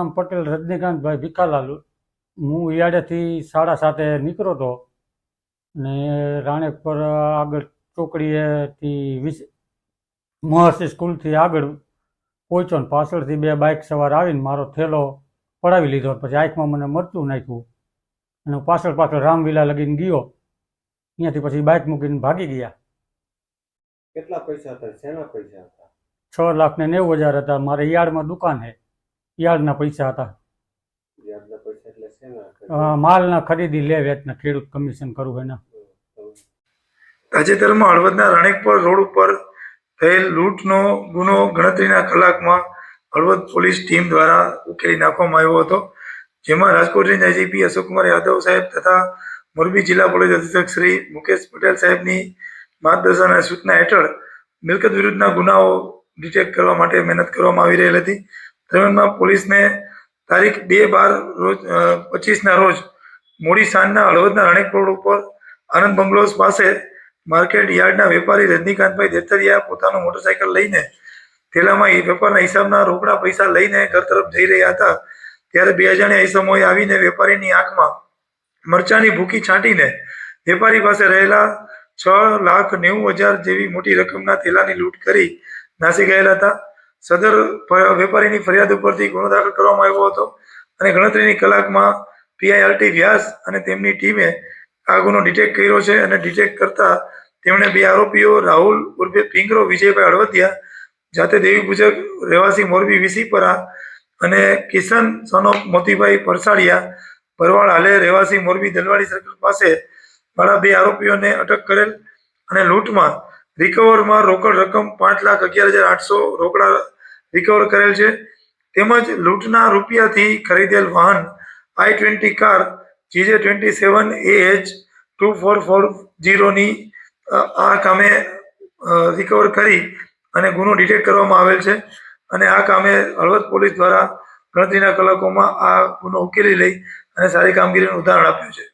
નામ પટેલ રજનીકાંતભાઈ ભીખાલાલ. હું ઈયાડેથી સાડા સાતે નીકળ્યો હતો ને રાણેક પર આગળ ચોકડીએથી વીસ મહર્ષિ સ્કૂલથી આગળ પહોંચ્યો ને પાછળથી બે બાઇક સવાર આવીને મારો થેલો પડાવી લીધો પછી આંખમાં મને મરચું નાખ્યું. અને હું પાછળ પાછળ રામવિલા લગીને ગયો. ત્યાંથી પછી બાઇક મૂકીને ભાગી ગયા. કેટલા પૈસા હતા? શેના પૈસા હતા? છ લાખ ને નેવું હજાર હતા. મારે યાર્ડમાં દુકાન છે યાર્ડના પૈસા હતા. માલના ખરીદી લે વેચના ખેડૂત કમિશન કરવું એના તાજેતરમાં હળવદના રણેકપર રોડ ઉપર થયેલ લૂંટનો ગુનો ગણતરીના કલાકમાં હળવદ પોલીસ ટીમ દ્વારા ઉકેલી નાખવામાં આવ્યો હતો જેમાં રાજકોટ રેન્જ આઈજીપી અશોકકુમાર યાદવ સાહેબ તથા મોરબી જિલ્લા પોલીસ અધિક્ષક શ્રી મુકેશ પટેલ સાહેબની માર્ગદર્શન અને સૂચના હેઠળ મિલકત વિરુદ્ધના ગુનાઓ ડિટેક્ટ કરવા માટે મહેનત કરવામાં આવી રહેલ હતી. દરમિયાનમાં પોલીસને તારીખ બે બાર રોજ પચીસના રોજ મોડી સાંજના હળવદના રણેક રોડ ઉપર આનંદ બંગલોઝ પાસે માર્કેટ યાર્ડના વેપારી રજનીકાંતભાઈ દેતરિયા પોતાનો મોટરસાયકલ લઈને થેલામાં વેપારના હિસાબના રોકડા પૈસા લઈને ઘર તરફ જઈ રહ્યા હતા. ત્યારે બે અજાણ્યા ઇસમોએ આવીને વેપારીની આંખમાં મરચાની ભૂકી છાંટીને વેપારી પાસે રહેલા છ લાખ નેવું હજાર જેવી મોટી રકમના થેલાની લૂંટ કરી નાસી ગયેલા હતા. સદર વેપારીની ફરિયાદ ઉપરથી ગુનો દાખલ કરવામાં આવ્યો હતો અને ગણતરીની કલાકમાં પીઆઈઆરટી વ્યાસ અને તેમની ટીમે આ ગુનો ડિટેક્ટ કર્યો છે અને ડિટેક્ટ કરતા તેમણે બે આરોપીઓ, રાહુલ ઉર્ફે પિંગરો, વિજયભાઈ અડવતિયા જાતે દેવી પૂજક, રહેવાસી મોરબી વિસીપરા અને કિશન સનો મોતીભાઈ પરસાડિયા, ભરવાડ હાલે રહેવાસી મોરબી દલવાડી સર્કલ પાસે વાળા બે આરોપીઓને અટક કરેલ અને લૂંટમાં રિકવરમાં રોકડ રકમ પાંચ લાખ અગિયાર હજાર આઠસો રોકડા રિકવર કરેલ છે. તેમજ લૂંટના રૂપિયાથી ખરીદેલ વાહન I twenty car GJ twenty seven A H two four four જીરોની આ કામે રિકવર કરી અને ગુનો ડિટેક્ટ કરવામાં આવેલ છે. અને આ કામે હળવદ પોલીસ દ્વારા ગણતરીના કલાકોમાં આ ગુનો ઉકેલી લઈ અને સારી કામગીરીનું ઉદાહરણ આપ્યું છે.